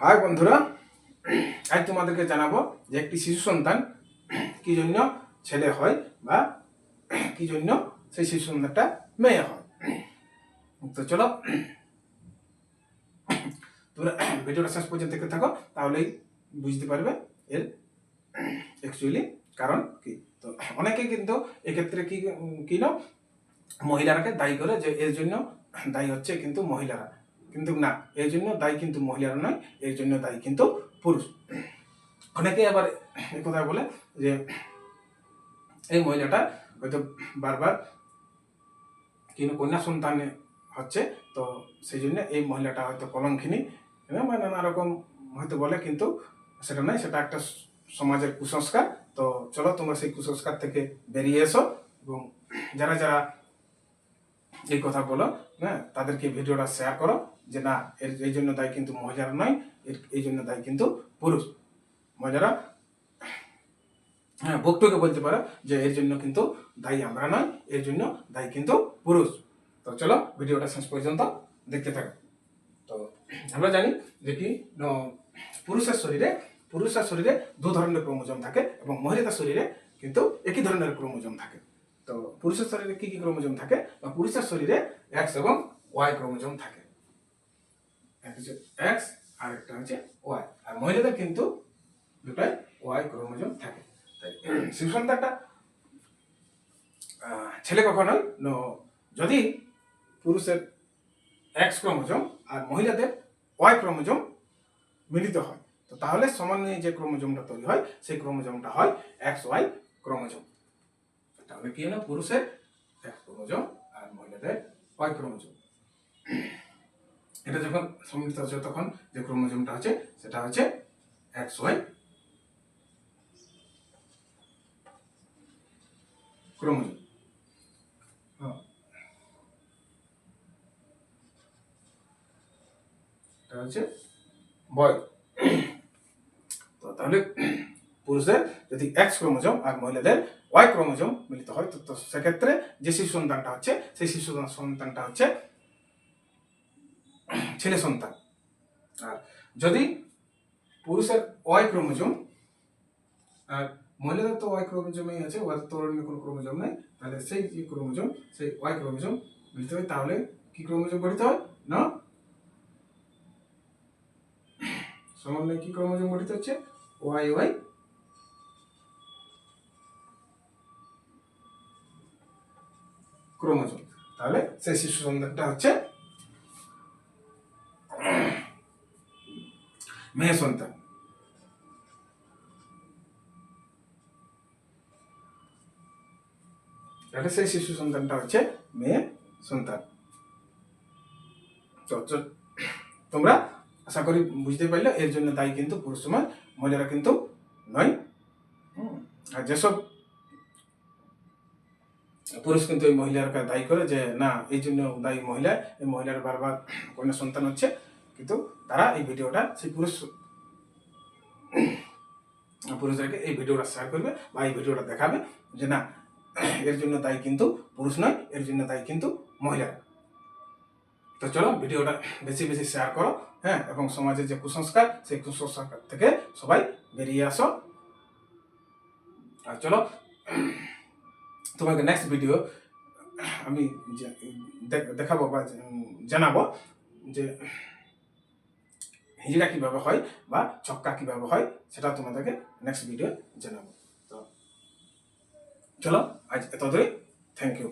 High বন্ধুরা, আজ তোমাদেরকে জানাব যে একটি শিশু সন্তান কি জন্য ছেলে হয় বা কি জন্য সেই শিশু সন্তানটা মেয়ে হয়। তো চলো, তোমরা ভিডিওটা শেষ পর্যন্ত দেখতে থাকো, তাহলেই বুঝতে পারবে এর অ্যাকচুয়ালি কারণ কি। তো অনেকে কিন্তু এক্ষেত্রে কি কি না, মহিলারাকে দায়ী করে যে এর জন্য দায়ী হচ্ছে কিন্তু মহিলারা। কিন্তু না এর জন্য দায়ী কিন্তু মহিলারা নয় এর জন্য দায়ী কিন্তু পুরুষ। অনেকে আবার কথা বলে যে, এই মহিলাটা হয়তো বারবার কিন্তু কন্যা সন্তানে হচ্ছে, তো সেই জন্য এই মহিলাটা হয়তো কলঙ্কিনী বা নানা রকম হয়তো বলে, কিন্তু সেটা নয়, সেটা একটা সমাজের কুসংস্কার। তো চলো, তোমরা সেই কুসংস্কার থেকে বেরিয়ে এসো এবং যারা যারা এই কথা বলো হ্যাঁ তাদেরকে ভিডিওটা শেয়ার করো। যে না, এর, এই জন্য দায়ী কিন্তু মহিলারা নয়, এর, এই জন্য দায়ী কিন্তু পুরুষ। মহিলারা হ্যাঁ বক্তকে বলতে পারো যে এর জন্য কিন্তু দায়ী আমরা নয়, এর জন্য দায়ী কিন্তু পুরুষ। তো চলো, ভিডিওটা শেষ পর্যন্ত দেখতে থাকো। তো আমরা জানি যে কি পুরুষের শরীরে পুরুষের শরীরে দু ধরনের ক্রোমোজোম থাকে এবং মহিলাদের শরীরে কিন্তু একই ধরনের ক্রোমোজোম থাকে। তো পুরুষের শরীরে কি কি ক্রোমোজোম থাকে? বা পুরুষের শরীরে এক্স এবং ওয়াই ক্রোমোজোম থাকে। এক্স আর একটা হচ্ছে ওয়াই আর মহিলাদের কিন্তু দুটাই ওয়াই ক্রোমোজোম থাকে। তাই শিশু সন্তানটা আহ, ছেলে কখনোই ন- যদি পুরুষের এক্স ক্রোমোজোম আর মহিলাদের ওয়াই ক্রোমোজোম মিলিত হয় তো তাহলে সমন্বয়ে যে ক্রোমোজোমটা তৈরি হয় সেই ক্রোমোজোমটা হয় এক্স ওয়াই ক্রোমোজোম। তাহলে কি হলো? পুরুষের এক্স ক্রোমোজোম আর মহিলাদের ওয়াই ক্রোমোজোম। এটা যখন সম্মিলিত হচ্ছে তখন যে ক্রোমোজোমটা আছে, সেটা হচ্ছে এক্স ওয়াই। ক্রোমোজোম। হ্যাঁ। এটা হচ্ছে বয় তো তাহলে পুরুষদের যদি এক্স ক্রোমোজোম আর মহিলাদের ওয়াই ক্রোমোজোম মিলিত হয় তো সেক্ষেত্রে যে শিশু সন্তানটা হচ্ছে, সেই শিশু সন্তানটা হচ্ছে ছেলে সন্তান। আর যদি পুরুষের ওয়াই ক্রোমোজোম, আর মহিলাদের তো ওয়াই ক্রোমোজোমই আছে, ওদের তো কোনো ক্রোমোজোম নেই, তাহলে সেই যে ক্রোমোজোম, সেই ওয়াই ক্রোমোজোম মিলিত হয়, তাহলে কি ক্রোমোজোম গঠিত হয়? না? সমন্বয়ে কি ক্রোমোজোম গঠিত হচ্ছে? Y Y. ক্রোমোজোম। তাহলে সেই শিশু সন্তানটা হচ্ছে মেয়ে সন্তান তাহলে সেই শিশু সন্তানটা হচ্ছে মেয়ে সন্তান তোমরা আশা করি বুঝতে পারলে এর জন্য দায়ী কিন্তু পুরুষ সমাজ মহিলারা কিন্তু নয় আর যেসব পুরুষ কিন্তু এই মহিলাকে দায়ী করে যে না এই জন্য দায়ী মহিলা এই মহিলার বারবার কন্যা সন্তান হচ্ছে কিন্তু তারা এই ভিডিওটা সেই পুরুষ পুরুষদেরকে এই ভিডিওটা শেয়ার করবে বা এই ভিডিওটা দেখাবে যে না, এর জন্য দায়ী কিন্তু পুরুষ নয়, এর জন্য দায়ী কিন্তু মহিলা। তো চলো ভিডিওটা বেশি বেশি শেয়ার করো হ্যাঁ এবং সমাজের যে কুসংস্কার, সেই কুসংস্কার থেকে সবাই বেরিয়ে আসো। আর চলো, তোমাকে নেক্সট ভিডিও আমি দেখ- দেখাবো বা জানাব যে হিজড়া কীভাবে হয় বা ছক্কা কীভাবে হয় সেটা তোমাদেরকে নেক্সট ভিডিও জানাব। তো চলো, আজ এতদূরে থ্যাংক ইউ